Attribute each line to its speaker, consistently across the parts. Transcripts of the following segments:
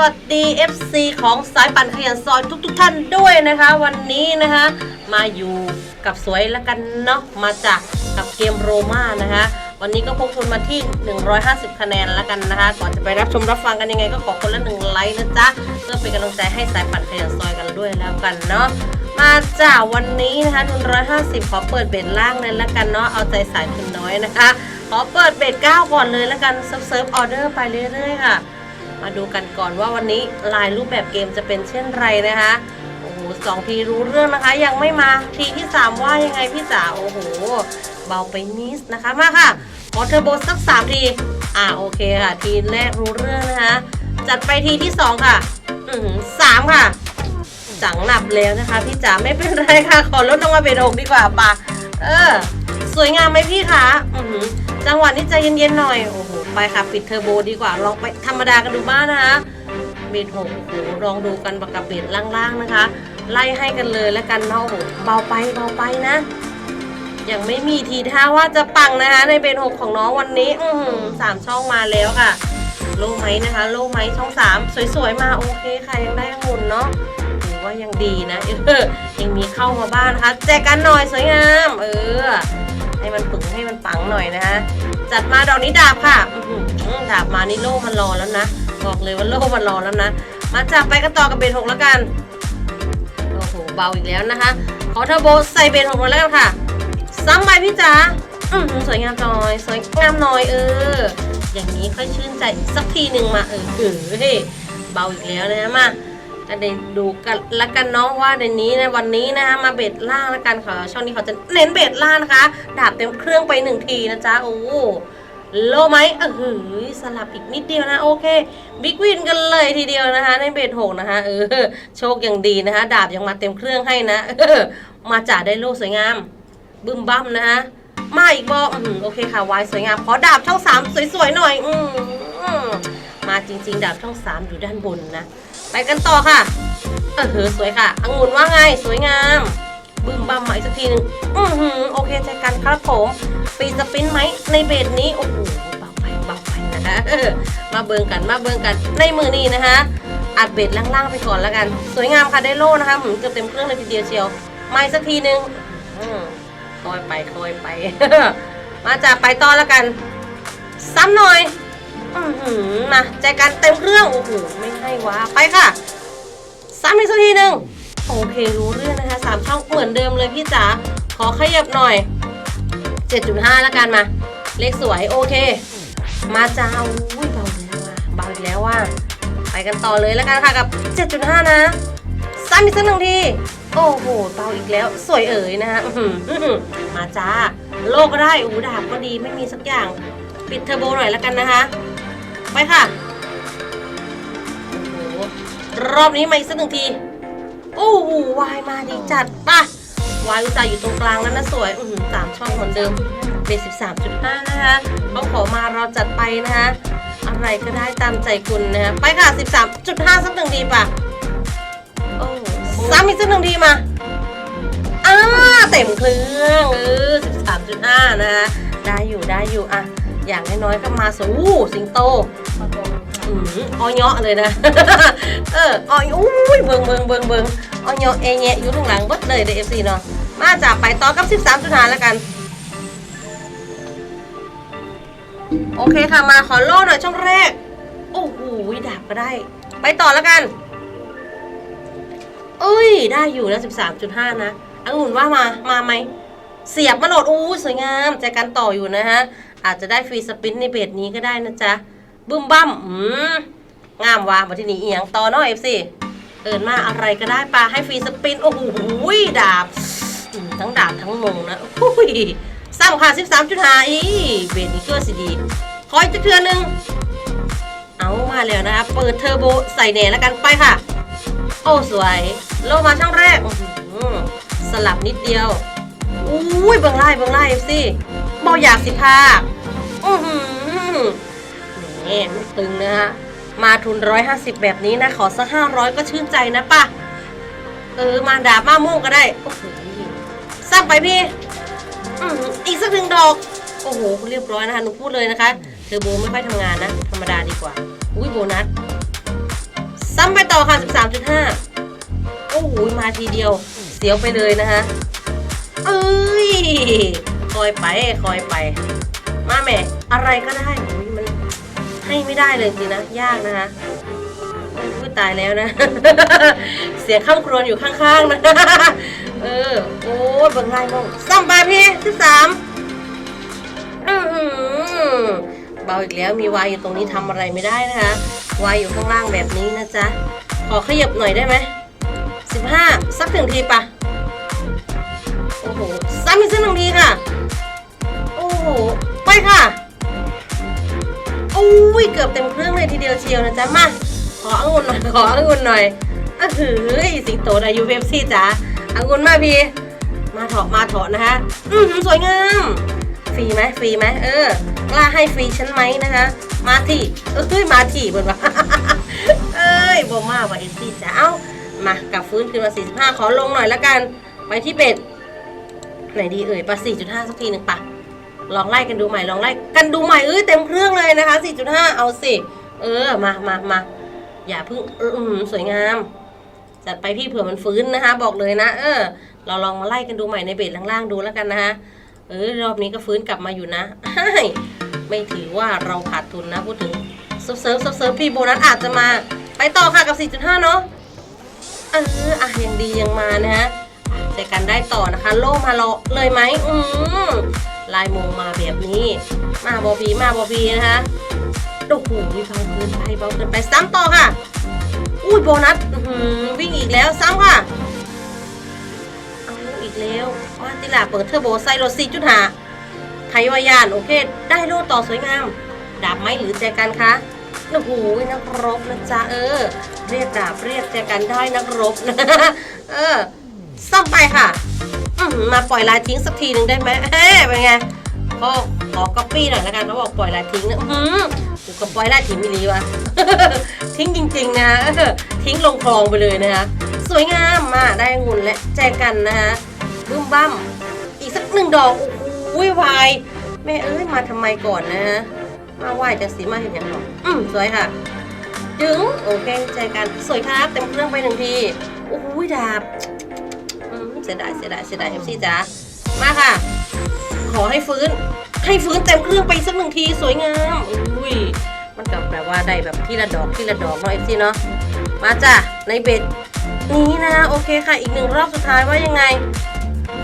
Speaker 1: วัสดี FC ของสายปั่นขยันซอยทุกๆทท่านด้วยนะคะ วันนี้นะคะ มาอยู่กับสวยแล้วกันเนาะมาจากกับเกมโรม่านะคะ วันนี้ก็พกทุนมาที่ 150 คะแนนแล้วกันนะคะ ก่อนจะไปรับชมรับฟังกันยังไง ก็ขอคนละหนึ่งไลค์นะจ๊ะเพื่อเป็นกำลังใจให้สายปั่นขยันซอยกันด้วยแล้วกันเนาะมาจากวันนี้นะคะทุน150 ขอเปิดเบ็ดล่างเลยแล้วกันเนาะเอาใจสายทุนน้อยนะคะ ขอเปิดเบ็ด9ก่อนเลยแล้วกันเซิร์ฟเซิร์ฟออเดอร์ไปเรื่อยๆค่ะ มาดูกันก่อนว่าวันนี้ลายรูปแบบเกมจะเป็นเช่นไรนะคะโอ้โหสองทีรู้เรื่องนะคะ ยังไม่มาทีที่สามว่ายังไงพี่จ๋าโอ้โหเบาไปนิดนะคะมาค่ะขอเทอร์โบสักสามทีอ่าโอเคค่ะ ทีแรกรู้เรื่องนะคะ จัดไปทีที่สองค่ะอือหือสามค่ะจังหนับแล้วนะคะพี่จ๋าไม่เป็นไรค่ะ ขอลดลงมาเป็นหกดีกว่าปะเออ สวยงามไหมพี่คะอือจังหวะนี้ใจเย็นๆหน่อยโอ้โห ไปค่ะ ปิดเทอร์โบดีกว่า ลองไปธรรมดากันดูบ้างนะคะเบรหกโอ้โหลองดูกันประกับเบรล่างๆนะคะ ไล่ให้กันเลยแล้วกันเนาะโอ้โหเบาไปเบาไปนะยังไม่มีทีท่าว่าจะปังนะคะในเบรหกของน้องวันนี้ อืสามช่องมาแล้วค่ะ โล่ไหมนะคะ โล่ไหมช่องสามสวยๆมาโอเคค่ะยังได้องุ่นเนาะถือว่ายังดีนะเออยังมีเข้ามาบ้านนะคะแจกกันหน่อยสวยงาม เออ ให้มันปึงให้มันปังหน่อยนะฮะ จัดมาดอกนี้ดาบค่ะดาบมานี่โล่มันรอแล้วนะ บอกเลยว่าโล่มันรอแล้วนะ มาจับไปกันต่อกับเบนหกแล้วกัน โอ้โห เบาอีกแล้วนะคะ ขอเทอร์โบใส่เบนหกมาแล้วกันค่ะ ซ้ำไปพี่จ๋าสวยงามหน่อย สวยงามหน่อยเออ อย่างนี้ค่อยชื่นใจสักทีหนึ่งมาเออเออเฮ้เบาอีกแล้วนะมา ก็ได้ดูกันละกันเนาะว่าในนี้ในวันนี้นะคะมาเบ็ดล่างละกันค่ะช่องนี้เขาจะเน้นเบ็ดล่างนะคะ ดาบเต็มเครื่องไปหนึ่งทีนะจ๊ะโอ้โลไหมเออหือสลับอีกนิดเดียวนะโอเคบิ๊กวินกันเลยทีเดียวนะคะ ในเบ็ดหกนะคะเออโชคยังดีนะคะ ดาบยังมาเต็มเครื่องให้นะเออมาจ่าได้โลสวยงาม บึ้มบั้มนะคะมาอีกบออืมโอเคค่ะวายสวยงามขอดาบช่องสามสวยๆหน่อย อืม มาจริง ๆ ดาบช่องสามอยู่ด้านบนนะ ไปกันต่อค่ะเออเออสวยค่ะองุ่นว่าไงสวยงามบึ้มบัมมาอีกสักทีหนึงอือหือโอเคใจกันครับผมปีสปินไหมในเบสนี้โอ้โหเบาไปเบาไปนะคะมาเบิงกันมาเบิงกันในมือนี้นะคะอัดเบสล่างๆไปก่อนแล้วกัน สวยงามค่ะได้โล่นะคะหืมเกือบเต็มเครื่องเลยทีเดียวเชียวมาอีกสักทีหนึงอืมคอยไปคอยไป มาจากไปต่อแล้วกัน ซ้ำหน่อย อือหือมาใจกันเต็มเครื่อง โอ้โห ไม่ให้วะไปค่ะซ้ำอีกสักทีหนึ่งโอเค รู้เรื่องนะคะสามช่องเหมือนเดิมเลยพี่จ๋า ขอขยับหน่อย 7.5 แล้วกันมา เลขสวย โอเค มาจ้าอุ้ยเบาอีกแล้วว่ะเบาอีกแล้วว่าไปกันต่อเลยแล้วกันค่ะกับ 7.5 นะซ้ำอีกสักหนึ่งที โอ้โหเบาอีกแล้ว สวยเอ๋ยนะคะมาจ้า โลกก็ได้อูดาบก็ดีไม่มีสักอย่าง ปิดเทอร์โบหน่อยแล้วกันนะคะ ไปค่ะโอ้โหรอบนี้มาอีกสักหนึ่งที โอ้โหวายมาดีจัดป่ะวายอุตส่าห์อยู่ตรงกลางแล้วนะสวย อือสามช่องเหมือนเดิมเบสสิบสามจุดห้านะคะเขาขอมาเราจัดไปนะคะอะไรก็ได้ตามใจคุณนะคะไปค่ะสิบสามจุดห้าสักหนึ่งทีป่ะโอ้ซ้ำอีกสักหนึ่งทีมาอ่าเต็มเครื่องเออสิบสามจุดห้านะคะได้อยู่ได้อยู่อะ อย่างน้อยๆก็มาสู่สิงโตอืมออยเงาะเลยนะ เออออยอุ้ยเบิงเบิงเบิงเบิงออยเงาะเอแงะอยู่ข้างหลังเบิดเลยเดเอฟซีเนาะมาจากไปต่อกับ 13จุดหาแล้วกัน โอเคค่ะมาขอโล่หน่อยช่องแรก โอ้โหดาบก็ได้ ไปต่อแล้วกันเอ้ย ได้อยู่นะ13.5 นะอังุ่นว่ามา มาไหม เสียบมาโหลดอู้สวยงาม ใจกันต่ออยู่นะฮะ อาจจะได้ฟรีสปินในเบสนี้ก็ได้นะจ๊ะบึ้มบั้มอืมงามว่ะมาที่นี่เอียงต่อเนาะเอฟซีเอินมาอะไรก็ได้ปลาให้ฟรีสปิน โอ้โหดาบ ทั้งดาบทั้งมงนะโอ้ยซ้ำค่ะ13.5อีเบสนี้ก็สิดี ขออีกเทือหนึงเอามาแล้วนะคะเปิดเทอร์โบใส่แหน่แล้วกันไปค่ะ โอ้สวยโลมาช่องแรกสลับนิดเดียวอุ้ยเบิงไล่เบิงไล่เอฟซี เบาอยากสิภาคอือหือนี่ตึงนะฮะ มาทุน 150 แบบนี้นะ ขอสัก 500 ก็ชื่นใจนะป่ะ เออ มาดาบมาม่วงก็ได้ โอ้โหซ้ำไปพี่ อืออีกสักหนึ่งดอก โอ้โห เรียบร้อยนะคะหนูพูดเลยนะคะเทอโบไม่ค่อยทำงานนะ ธรรมดาดีกว่า อุ้ยโบนัส ซ้ำไปต่อค่ะ 13.5 โอ้โห มาทีเดียว เสียวไปเลยนะคะเอ้ย คอยไปคอยไป มาแม่อะไรก็ได้มันให้ไม่ได้เลยจริงนะ ยากนะคะพูดตายแล้วนะ เสียงข้ามครวญอยู่ข้างๆนะเออโอ้เบิ่งไล่มงซ้ำไปพี่ที่สามเบาอีกแล้วมีวายอยู่ตรงนี้ทำอะไรไม่ได้นะคะวายอยู่ข้างล่างแบบนี้นะจ๊ะขอขยับหน่อยได้ไหมสิบห้าสักถึงทีปะโอ้โหซ้ำอีกสักหนึ่งทีค่ะ อ้ยเกือบเต็มเครื่องเลยทีเดียวเชียวนะจ๊ะมาขอองุ่นหน่อยขอองุ่นหน่อยอะหือสิงโตอายุเวฟซี่จ๋าองุ่นมาพี่มาเถาะมาเถาะนะคะอือหือสวยงามฟรีไหมฟรีไหมเออกล้าให้ฟรีฉันไหมนะคะมาที่เอ้ยมาที่บนว่าเอ้ยบอมาว่าเอฟซี่จ๋าเอ้ามากลับฟื้นคืนมา 45 ขอลงหน่อยละกัน ไปที่เบ็ดไหนดีเอ่ยปะ4.5 สักทีหนึ่งปะ ลองไล่กันดูใหม่ลองไล่กันดูใหม่เอ้ยเต็มเครื่องเลยนะคะ 4.5 เอาสิ เออมามามาอย่าเพิ่งอืมสวยงาม จัดไปพี่เผื่อมันฟื้นนะคะ บอกเลยนะ เออ เราลองมาไล่กันดูใหม่ในเบ็ดล่างๆดูแล้วกันนะคะเออรอบนี้ก็ฟื้นกลับมาอยู่นะไม่ถือว่าเราขาดทุนนะพูดถึงเซิร์ฟเซิร์ฟเซิร์ฟเซิร์ฟพี่โบนัสอาจจะมา ไปต่อค่ะกับ 4.5 เนาะเอออะยังดียังมานะฮะเจอกันได้ต่อนะคะ โล่มาเราเลยไหมอืม ลายมงมาแบบนี้ มาบอบีมาบอบีนะคะโอ้โหเบาเกินไปเบาเกินไปซ้ำต่อค่ะ อุ้ยโบนัสวิ่งอีกแล้วซ้ำค่ะเอาอีกแล้วมาติลาเปิดเทอร์โบไซโรสี่จุดหาไทยวายานโอเค ได้โลต่อสวยงาม ดาบไหมหรือแจกันคะโอ้โหนักรบนะจ๊ะเออ เรียกดาบเรียกแจกันได้นักรบนะเออซ่อมไปค่ะ มาปล่อยลายทิ้งสักทีหนึ่งได้ไหมเฮ้เป็นไงก็ขอก๊อปปี้หน่อยละกันเขาบอกปล่อยลายทิ้งนะอืมกูก็ปล่อยลายทิ้งไม่ดีวะทิ้งจริง ๆ นะทิ้งลงคลองไปเลยนะคะสวยงามมาได้งุ่นและแจกันนะคะบึ้มบั้มอีกสักหนึ่งดอกโอ้โหวายแม่เอ้ยมาทำไมก่อนนะฮะมาไหวจังสีมาเห็นอย่างหรออืมสวยค่ะจึงโอเคแจกันสวยครับเต็มเครื่องไปหนึ่งทีโอ้โหดาบ เสียดายเสียดายเสียดายเอฟซีจ๋ามาค่ะ ขอให้ฟื้น ให้ฟื้นเต็มเครื่องไปสักหนึ่งทีสวยงามอุ้ยมันกับแบบว่าได้แบบที่ละดอกที่ละดอกเนาะเอฟซีเนาะมาจ้ะในเบ็ดนี้นะโอเคค่ะอีกหนึ่งรอบสุดท้ายว่ายังไง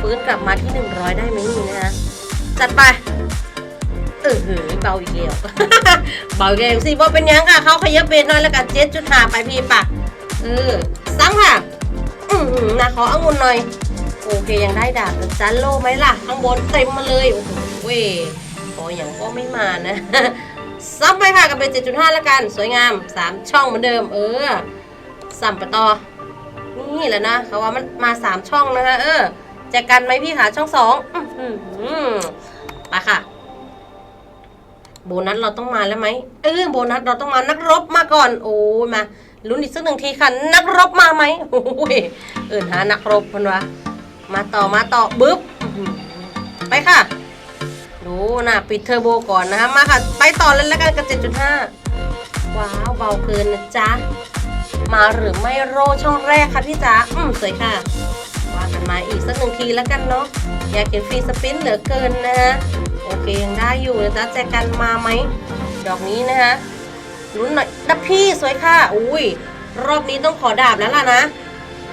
Speaker 1: ฟื้นกลับมาที่ 100 ได้ไหมนี่นะฮะจัดไปเออหือเบาอีกแล้วเบาอีกแล้วสิว่าเป็นยังค่ะเขาขยับเบนหน่อยแล้วกันเจ็ดจุดห้าไปพี่ปะเออซ้ำค่ะ อือหือนะขอองุ่นหน่อย โอเคยังได้ดาบแต่จันโลไหมล่ะ ข้างบนเต็มมาเลย โอ้โหเว้ยออย่างก็ไม่มานะซ้ำไปค่ะกับเป็น 7.5 แล้วกัน สวยงาม 3 ช่องเหมือนเดิม เออซ้ำไปตอนี่แหละนะเขาว่ามันมา 3 ช่องนะคะเออแจกกันไหมพี่ขาช่องสองอื้อหือไปค่ะ โบนัสเราต้องมาแล้วไหมเออโบนัสเราต้องมานักรบมาก่อน โอ้ยมาลุ้นอีกสักหนึ่งทีค่ะ นักรบมาไหมโอ้ยเอินหานักรบคนวะ มาต่อมาต่อบึ๊บไปค่ะ ดูนะปิดเทอร์โบก่อนนะคะมาค่ะ ไปต่อเลยแล้วกันกับ 7.5 ว้าวเบาเกินนะจ๊ะ มาหรือไม่โรช่องแรกค่ะพี่จ๋าอืมสวยค่ะว่ากันมาอีกสักหนึ่งทีแล้วกันเนาะอยากเห็นฟรีสปินเหลือเกินนะฮะโอเคยังได้อยู่นะจ๊ะแจกันมาไหมดอกนี้นะฮะลุ้นหน่อยดับพี่สวยค่ะ อุ้ยรอบนี้ต้องขอดาบแล้วล่ะนะ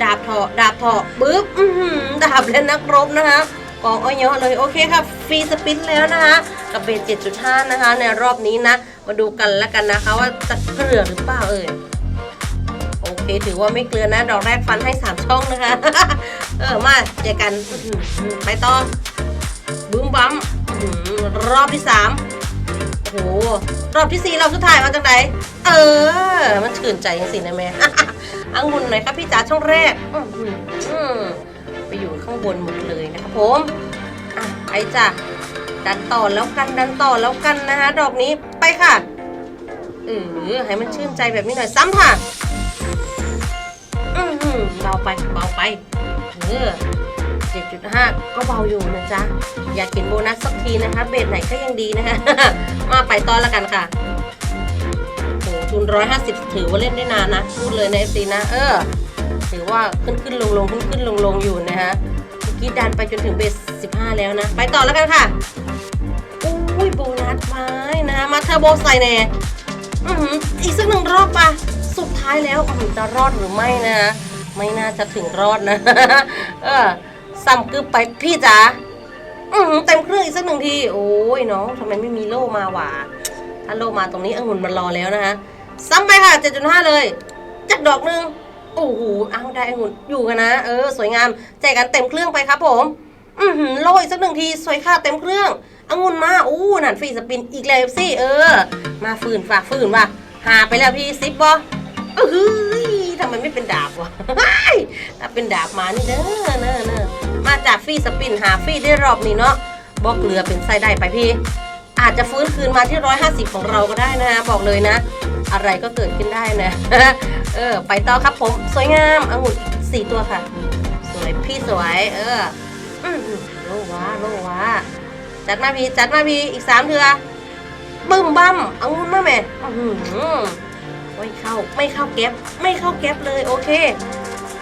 Speaker 1: ดาบเถาะดาบเถาะปึ๊บอือหือดาบและนักรบนะคะกองอ้อยเยอะเลยโอเคค่ะฟรีสปินแล้วนะคะกับเบส7.5 นะคะ ในรอบนี้นะ มาดูกันแล้วกันนะคะ ว่าจะเกลือหรือเปล่าเอ่ยโอเค ถือว่าไม่เกลือนะ ดอกแรกฟันให้ 3 ช่องนะคะ เออมาเจอกันไปต่อบึ้มบัมอื้อหือรอบที่ 3 โอ้โห รอบที่4รอบสุดท้ายมาจากไหน เออ มันชื่นใจจริงๆนะแม่ องุ่นหน่อยครับพี่จ๋าช่องแรกอื้อหือไปอยู่ข้างบนหมดเลยนะครับผมอะไปจ้ะดันต่อแล้วกันดันต่อแล้วกันนะคะดอกนี้ไปค่ะเออให้มันชื่นใจแบบนี้หน่อยซ้ำค่ะอือหือเบาไปเบาไปเออ7.5 ก็เบาอยู่นะจ๊ะ อยากเห็นโบนัสสักทีนะคะ เบสไหนก็ยังดีนะคะ มาไปต่อแล้วกันค่ะ ทุน 150 ถือว่าเล่นได้นานนะพูดเลยนะเอฟซีนะเออถือว่าขึ้นขึ้นลงลงขึ้นขึ้นลงลงอยู่นะฮะเมื่อกี้ดันไปจนถึงเบส 15 แล้วนะ ไปต่อแล้วกันค่ะอุ้ยโบนัสไม้นะ มาเทอร์โบใส่แน่อื้อหืออีกสักหนึ่งรอบปะสุดท้ายแล้วจะรอดหรือไม่นะ ไม่น่าจะถึงรอดนะ เออซ้ำกึบไปพี่จ๋าอือเต็มเครื่องอีกสักหนึ่งที โอ้ยน้องทำไมไม่มีโล่มาหวาถ้าโล่มาตรงนี้องุ่นมันรอแล้วนะฮะ ซ้ำไปค่ะ 7.5 เลย จัดดอกหนึ่งโอ้โหเอาได้องุ่นอยู่กันนะ เออ สวยงาม แจกกันเต็มเครื่องไปครับผม อือหือโรยสักหนึ่งที สวยค่ะเต็มเครื่ององุ่นมาอู้นั่นฟรีสปินอีกแล้วสิเออ มาฝืนฝากฝืนว่ะหาไปแล้วพี่ซิปบอเออหืยทำไมไม่เป็นดาบวะถ้าเป็นดาบมานี่เด้อเนอะเนอะมาจากฟรีสปินหาฟรีได้รอบนี้เนาะบอกเกลือเป็นไส้ได้ไปพี่ อาจจะฟื้นคืนมาที่ 150 ของเราก็ได้นะบอกเลยนะ อะไรก็เกิดขึ้นได้นะ เออ ไปต่อครับผม สวยงามองุ่นอีกสี่ตัวค่ะ สวยพี่สวย เออโลวะโลวะจัดมาพี่จัดมาพี่อีกสามเถือบึ้มบั้มองุ่นมาแม่ไม่เข้าไม่เข้าแก๊ปไม่เข้าแก๊ปเลยโอเค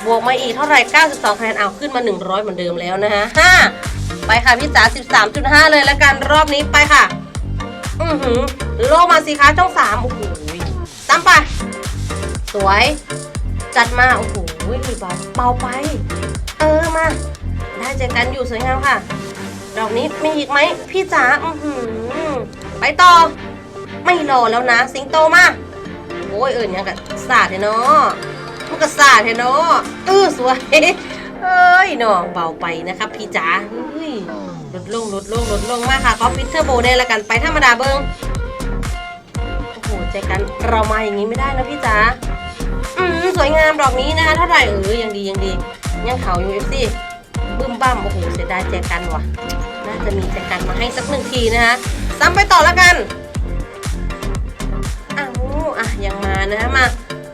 Speaker 1: บวกมาอีกเท่าไหร่ 92คะแนนเอาขึ้นมา 100 เหมือนเดิมแล้วนะฮะห้าไปค่ะพี่จ๋า13.5 เลยแล้วกันรอบนี้ไปค่ะ อือหือโลมาสิคะช่องสามโอ้โหซ้ำไป สวย จัดมา โอ้โหเบาเบาไป เออมา ได้เจอกันอยู่สวยงามค่ะ ดอกนี้มีอีกไหมพี่จ๋าอือหือไปต่อ ไม่รอแล้วนะ สิงโตมา โอ้ยเอิญยังกับสาดเนาะมันก็สาดเนาะเออสวยเอ้ยน้องเบาไปนะครับพี่จ๋าเฮ้ย ลดลงลดลงลดลงมากค่ะขอฟิตเทอร์โบได้ละกันไปธรรมดาเบิงโอ้โหใจกันเรามาอย่างนี้ไม่ได้นะพี่จ๋าอืมสวยงามดอกนี้นะคะเท่าไหร่เออยังดียังดียังเขาอยู่เอฟซีบึ้มบ้ามโอ้โหเสียดายแจกันว่ะ น่าจะมีแจกันมาให้สักหนึ่งทีนะคะซ้ำไปต่อแล้วกันอ้าวอะยังมานะมา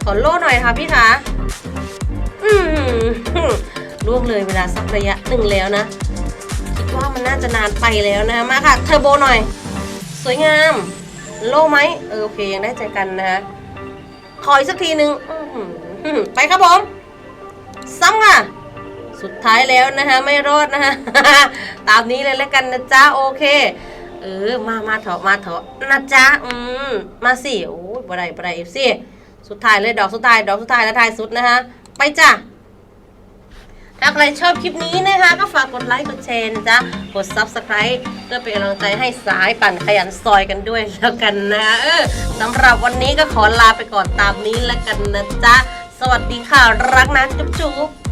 Speaker 1: ขอโล่หน่อยค่ะพี่คะอืมล่วงเลยเวลาสักระยะหนึ่งแล้วนะ ว่ามันน่าจะนานไปแล้วนะมาค่ะเทอร์โบหน่อย สวยงาม โล่ไหมเออโอเคยังได้ใจกันนะขออีกสักทีหนึ่งไปครับผม ซ้ำค่ะ สุดท้ายแล้วนะคะไม่รอดนะคะตามนี้เลยแล้วกันนะจ๊ะโอเค เออมามาเถอะมาเถอะนะจ๊ะอืมมาสิโอ้ยบะไรบะไรเอฟซีสุดท้ายเลยดอกสุดท้ายดอกสุดท้ายและท้ายสุดนะคะไปจ้ะ ถ้าใครชอบคลิปนี้นะคะ ก็ฝากกดไลค์กดแชร์นะจ๊ะกด Subscribe เพื่อเป็นกำลังใจให้สายปั่นขยันซอยกันด้วยแล้วกันนะเออสำหรับวันนี้ก็ขอลาไปก่อนตามนี้แล้วกันนะจ๊ะสวัสดีค่ะรักนะจุ๊บจุ๊บ